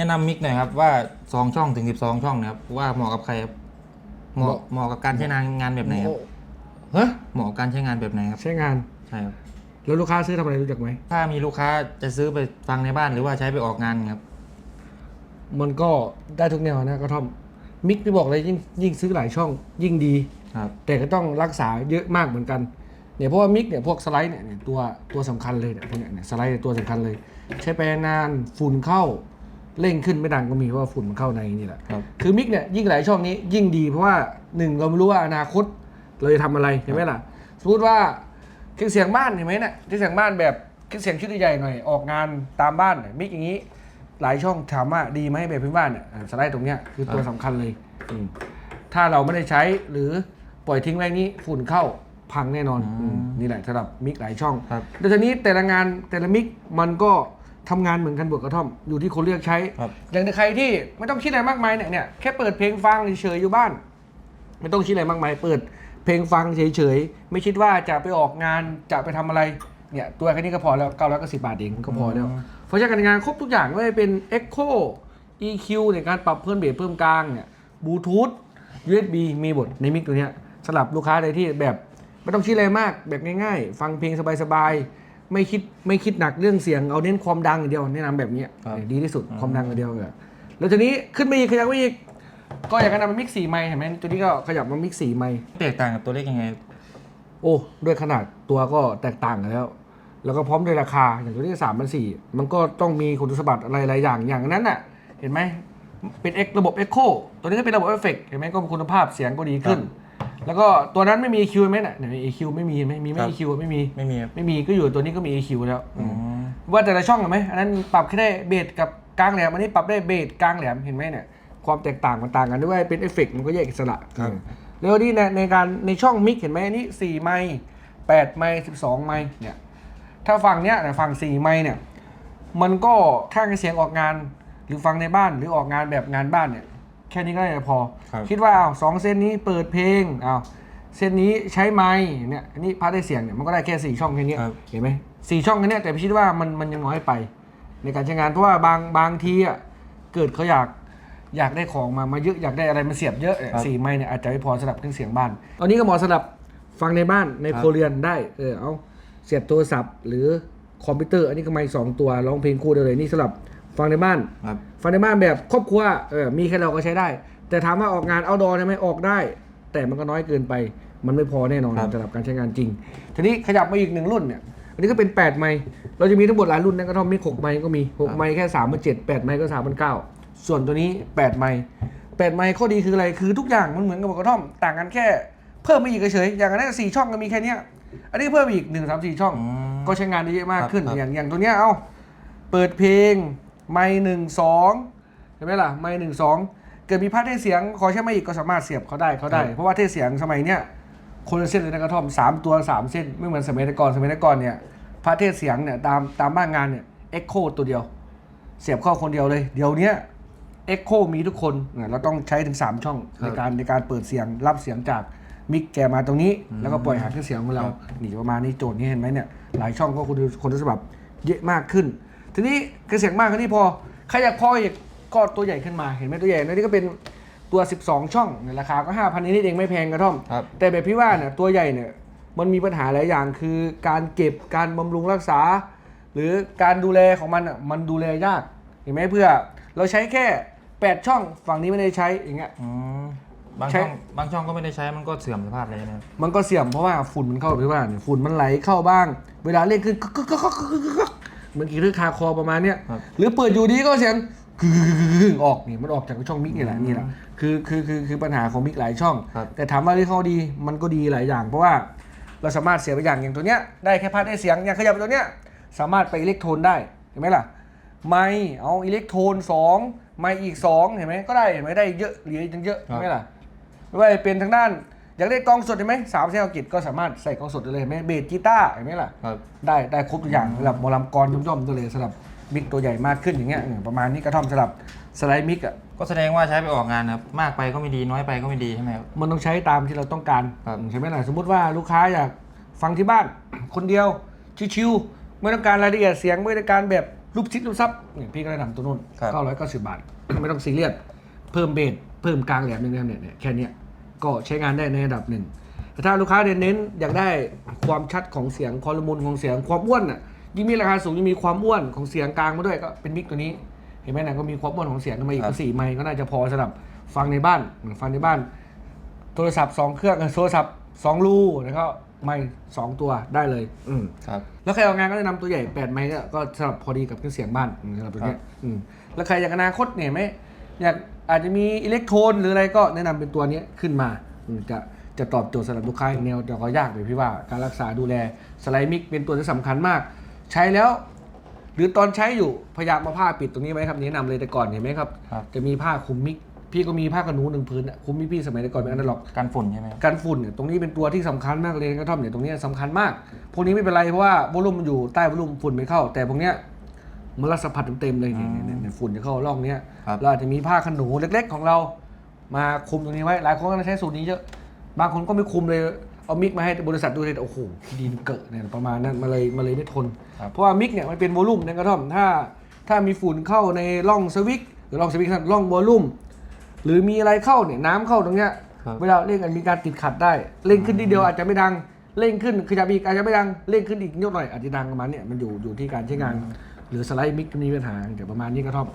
แนะนำมิกหน่อยครับว่าสองช่องถึงสิบสองช่องเนะครับว่าเหมาะกับใครครับเหมาะเหมาะกับการใช้งานงานแบบไหนครับฮะเหมาะกับการใช้งานแบบไหนครับใช้งานใช่ครับแล้วลูกค้าซื้อทำอะไรรู้จักไหมถ้ามีลูกค้าจะซื้อไปฟังในบ้านหรือว่าใช้ไปออกงานครับมันก็ได้ทุกแนวนะกระท่อมมิกที่บอกเลยยิ่งยิ่งซื้อหลายช่องยิ่งดีครับแต่ก็ต้องรักษาเยอะมากเหมือนกันเนี่ยเพราะว่ามิกเนี่ยพวกสไลด์เนี่ยเนี่ยตัวตัวสำคัญเลยเนี่ยพวกเนี่ยเนี่ยสไลด์เนี่ยตัวสำคัญเลย ใช้ไปนานฝุ่นเข้า เร่งขึ้นไม่ดังก็มีเพราะว่าฝุ่นมันเข้าในนี่แหละครับ คือมิกเนี่ยยิ่งหลายช่องนี้ยิ่งดีเพราะว่าหนึ่งเราไม่รู้ว่าอนาคตเราจะทำอะไรเห็นไหมล่ะสมมติว่าเครื่องเสียงบ้านเห็นไหมเนี่ยเครื่องเสียงบ้านแบบเครื่องเสียงชุดใหญ่ๆหน่อยออกงานตามบ้านเนี่ยมิกอย่างนี้ หลายช่องถามว่าดีไหมแบบพื้นบ้านเนี่ยอ่าสไลด์ตรงเนี้ยคือตัวสำคัญเลย อืม ถ้าเราไม่ได้ใช้หรือปล่อยทิ้งไว้นี้ฝุ่นเข้าพังแน่นอนอืมอืมนี่แหละสำหรับมิกหลายช่องครับ แต่ทีนี้แต่ละงานแต่ละมิกมันก็ ทำงานเหมือนกันบวกกระท่อมอยู่ที่คนเลือกใช้ ครับ อย่างใครที่ไม่ต้องคิดอะไรมากมายเนี่ยเนี่ยแค่เปิดเพลงฟังเฉยๆอยู่บ้าน ไม่ต้องคิดอะไรมากมายเปิดเพลงฟังเฉยๆ ไม่คิดว่าจะไปออกงานจะไปทำอะไรเนี่ยตัวแค่นี้ก็พอแล้ว990บาทเองก็พอแล้วอืมเพราะใช้การงานครบทุกอย่างไม่ว่าจะเป็น Echo EQ ในการปรับเพิ่มเบสเพิ่มกลางเนี่ยบลูทูธ USB มีหมดในมิกตัวเนี้ยสำหรับลูกค้าใดที่แบบไม่ต้องคิดอะไรมากแบบง่ายๆ ฟังเพลงสบายๆ ไม่คิดไม่คิดหนักเรื่องเสียงเอาเน้นความดังอย่างเดียวแนะนำแบบเนี้ยครับ ดีที่สุดความดังอย่างเดียวเลยแล้วทีนี้ขึ้นไปอีกขยับไปอีกก็อยากจะนำมามิกสี่ไมค์เห็นไหมตัวนี้ก็ขยับมามิกสี่ไมค์ แตกต่างกับตัวเล็กยังไง โอ้ด้วยขนาดตัวก็แตกต่างกันแล้ว แล้วก็พร้อมด้วยราคาอย่างตัวนี้สามพันสี่มันก็ต้องมีคุณสมบัติอะไรหลายอย่างอย่างนั้นน่ะ เห็นไหมเป็นเอ็กระบบ Echo ตัวนี้ก็เป็นระบบเอฟเฟกเห็นไหมก็คุณภาพเสียงก็ดีขึ้น แล้วก็ตัวนั้นไม่มี EQ ไหมน่ะเนี่ย EQ ไม่มีไหมมีไหมครับ EQ ไม่มีไม่มีครับไม่มีก็อยู่ตัวนี้ก็มี EQ แล้วอ๋อว่าแต่ละช่องเห็นไหมอันนั้นปรับแค่ได้เบสกับกลางแหลมอันนี้ปรับได้เบสกลางแหลมเห็นไหมเนี่ยความแตกต่างมันต่างกันด้วยเป็นเอฟเฟกต์มันก็แยกอิสระครับแล้วนี่ในในการในช่องมิกเห็นไหมอันนี้สี่ไมค์แปดไมค์สิบสองไมค์เนี่ยถ้าฟังเนี้ยเนี่ยฟังสี่ไมค์เนี่ย มันก็ข้างเสียงออกงานหรือฟังในบ้านหรือออกงานแบบงานบ้านเนี่ย แค่นี้ก็น่าจะพอ ครับคิดว่าอ้าวสองเส้นนี้เปิดเพลงอ้าวเส้นนี้ใช้ไมค์เนี่ยอันนี้พาร์ทได้เสียงเนี่ยมันก็ได้แค่สี่ช่องแค่เนี้ยครับ เห็นไหมสี่ช่องแค่เนี้ยแต่พี่คิดว่ามันมันยังน้อยไป ในการใช้งานเพราะว่าบางบางทีอะเกิดเขาอยากอยากได้ของมามาเยอะอยากได้อะไรมาเสียบเยอะเนี่ยครับสี่ไมค์เนี่ยอาจจะไม่พอสำหรับเครื่องเสียงบ้าน ตอนนี้ก็เหมาะสำหรับฟังในบ้านในครับครัวเรือนได้เออเอาเสียบโทรศัพท์หรือคอมพิวเตอร์ อันนี้ก็ไมค์สองตัวร้องเพลงคู่ได้เลยนี่สำหรับ ฟังในบ้าน ครับ ฟังในบ้านแบบครอบครัวเออมีแค่เราก็ใช้ได้ แต่ถามว่าออกงานเอาดอได้ไหมออกได้ แต่มันก็น้อยเกินไป มันไม่พอแน่นอนครับ สำหรับการใช้งานจริง ทีนี้ขยับมาอีกหนึ่งรุ่นเนี่ยอันนี้ก็เป็น 8 ไมค์เราจะมีทั้งหมดหลายรุ่นนะก็ต้องมี6ไมค์ก็มี 6 ไมค์แค่3 7 8ไมค์ก็3 9ส่วนตัวนี้ 8 ไมค์8ไมค์ข้อดีคืออะไรคือทุกอย่างมันเหมือนกับกระท่อม ต่างกันแค่เพิ่มมาอีกเฉยๆอย่างนั้นสี่ช่องก็มีแค่เนี้ยอันนี้เพิ่มอีก1 3 4ช่อง อืม ก็ใช้งานได้เยอะมากขึ้น ครับอย่างอย่างตัวเนี้ยเอาเปิดเพลง ไมค์หนึ่งสองเห็นไหมล่ะไมค์หนึ่งสองเกิดมีพาร์ทเทศเสียงขอใช้ไม่อีกก็สามารถเสียบเขาได้เขาได้ครับเพราะว่าเทศเสียงสมัยเนี้ยคนละเส้นเลยนะกระท่อมสามตัวสามเส้นไม่เหมือนสมัยก่อนสมัยก่อนเนี่ยพาร์ทเทศเสียงเนี่ยตามตามบ้านงานเนี่ยเอ็กโคตัวเดียว เสียบเข้าคนเดียวเลย เดี๋ยวเนี้ยเอ็กโคมีทุกคนเนี่ยเราต้องใช้ถึง 3 ช่องครัในบการในการเปิดเสียงรับเสียงจากมิกแกมาตรงนี้อืมแล้วก็ปล่อยหาเครื่องเสียงของเราครับนี่ประมาณนี้โจทย์นี้เห็นไหมเนี่ยหลายช่องก็คุณคนฉบับเยอะมากขึ้น ทีนี้เครื่องเสียงมากขึ้นนี่พอใครอยากพออีกก็ตัวใหญ่ขึ้นมาเห็นไหมตัวใหญ่นะนี่ก็เป็นตัว 12 ช่องเนี่ยราคาก็ 5,000นิดๆเองไม่แพงกระท่อม ครับ แต่แบบพี่ว่าเนี่ยตัวใหญ่เนี่ยมันมีปัญหาหลายอย่างคือการเก็บการบำรุงรักษา หรือการดูแลของมันอะมันดูแลยากเห็นไหมเพื่อเราใช้แค่ 8 ช่องฝั่งนี้ไม่ได้ใช้อย่างเงี้ย อืมบางใช่ช่องบางช่องก็ไม่ได้ใช้มันก็เสื่อมสภาพเลยนะครับมันก็เสี่ยมเพราะว่าฝุ่นมันเข้าไปว่าเนี่ยฝุ่นมันไหลเข้าบ้าง เวลาเล่นขึ้นกึกกึกกึกกึกกึกกึกกึก เหมือนกี่เรื่องคาคอประมาณเนี้ยครับหรือเปิดอยู่ดีก็เสียงกึกกึกกึกกึกออกนี่มันออกจากช่องมิกนี่แหละนี่แหละคือคือคือคือปัญหาของมิกหลายช่อง ครับ แต่ถามว่าที่เขาดีมันก็ดีหลายอย่าง เพราะว่าเราสามารถเสียไปอย่างอย่างตัวเนี้ยได้แค่พาร์ทได้เสียงอย่างขยับตัวเนี้ยสามารถไปอิเล็กโทนได้เห็นไหมล่ะไมค์เอาอิเล็กโทนสองไมค์อีกสองเห็นไหมก็ได้เห็นไหมได้เยอะเหลืออีกตั้งเยอะครับเห็นไหมล่ะ ไม่ว่าจะเป็นทางด้าน อยากได้กล้องสดเห็นไหมสามเซลกิจก็สามารถใส่กล้องสดได้เลยเห็นไหมเบสกีตาร์เห็นไหมล่ะครับ ได้ได้ครบทุกอย่างสำหรับหมอลำกรย่อมๆตัวเลยสำหรับมิกตัวใหญ่มากขึ้นอย่างเงี้ยอืมประมาณนี้กระท่อมสำหรับสไลด์มิกอะก็แสดงว่าใช้ไปออกงานนะครับ มากไปก็ไม่ดีน้อยไปก็ไม่ดีใช่ไหมครับ มันต้องใช้ตามที่เราต้องการครับ ใช่ไหมล่ะสมมุติว่าลูกค้าอยากฟังที่บ้าน คนเดียวชิวๆไม่ต้องการรายละเอียดเสียงไม่ต้องการแบบรูปชิดรูปซับเนี่ยพี่ก็แนะนำตัวนู้นครับเก้าร้อยเก้าสิบบาท ไม่ต้องซีเรียสเพิ่มเบสเพิ่มกลางแหลมหนึ่งเนี่ยเนี่ยแค่เนี้ย ก็ใช้งานได้ในระดับหนึ่งแต่ถ้าลูกค้าเน้นๆอยากได้ความชัดของเสียงความละมุนของเสียงความอ้วนอะยิ่งมีราคาสูงยิ่งมีความอ้วนของเสียงกลางมาด้วยก็เป็นมิกตัวนี้ เห็นไหมนะก็มีความอ้วนของเสียงขึ้นมาอีกครับก็สี่ไมค์ก็น่าจะพอสำหรับฟังในบ้านฟังในบ้าน โทรศัพท์สองเครื่องเออโทรศัพท์สองรูแล้วก็ไมค์สองตัวได้เลย อืมครับ แล้วใครเอางานก็แนะนำตัวใหญ่8ไมค์ก็ก็สำหรับพอดีกับเครื่องเสียงบ้านอืมสำหรับตัวเนี้ยอืมแล้วใครอยากอนาคตเนี่ยเห็นไหม อยากอาจจะมีอิเล็กโทรนหรืออะไรก็แนะนำเป็นตัวเนี้ยขึ้นมาอืมจะจะตอบโจทย์สำหรับลูกค้าอย่างแนวแต่ก็ยากเลยพี่ว่าการรักษาดูแลสไลด์มิกเป็นตัวที่สำคัญมาก ใช้แล้ว หรือตอนใช้อยู่พยายามมาผ้าปิดตรงนี้ไว้ครับแนะนำเลยแต่ก่อนเห็นไหมครับ ครับ จะมีผ้าคลุมมิกพี่ก็มีผ้าขนหนูหนึ่งพื้นอะคลุมมิกพี่สมัยแต่ก่อนเป็นอนาล็อกการฝุ่นใช่ไหมครับ กันฝุ่นเนี่ยตรงนี้เป็นตัวที่สำคัญมากเลยกระท่อมเนี่ยตรงเนี้ยสำคัญมาก พวกนี้ไม่เป็นไรเพราะว่า วอลลุ่มมันอยู่ใต้วอลลุ่มฝุ่นไม่เข้า แต่พวกเนี้ย มันรัดสัมผัสเต็มๆเลยเนี่ยเนี่ยเนี่ยเนี่ยฝุ่นจะเข้าร่องเนี้ยครับ เราอาจจะมีผ้าขนหนูเล็ก ๆ ของเรา มาคุมตรงนี้ไว้ หลายคนก็ใช้สูตรนี้เยอะ บางคนก็ไม่คุมเลย เอามิกมาให้บริษัทดูเลยโอ้โหดินเกิดเนี่ยประมาณนั้นมาเลยมาเลยไม่ทน ครับ เพราะว่ามิกเนี่ยมันเป็นวอลลุ่มในกระท่อม ถ้าถ้ามีฝุ่นเข้าในร่องสวิกหรือร่องสวิกร่องวอลลุ่ม หรือมีอะไรเข้าเนี่ยน้ำเข้าตรงเนี้ย ครับ เวลาเร่งกันมีการติดขัดได้ เร่งขึ้นทีเดียวอาจจะไม่ดัง เร่งขึ้นขยับอีกอาจจะไม่ดัง เร่งขึ้นอีกนิดหน่อยอาจจะดังประมาณเนี้ยมันอยู่อยู่ที่การใช้งาน หรือสไลด์มิกมีปัญหาเดี๋ยวประมาณนี้ก็ท่อม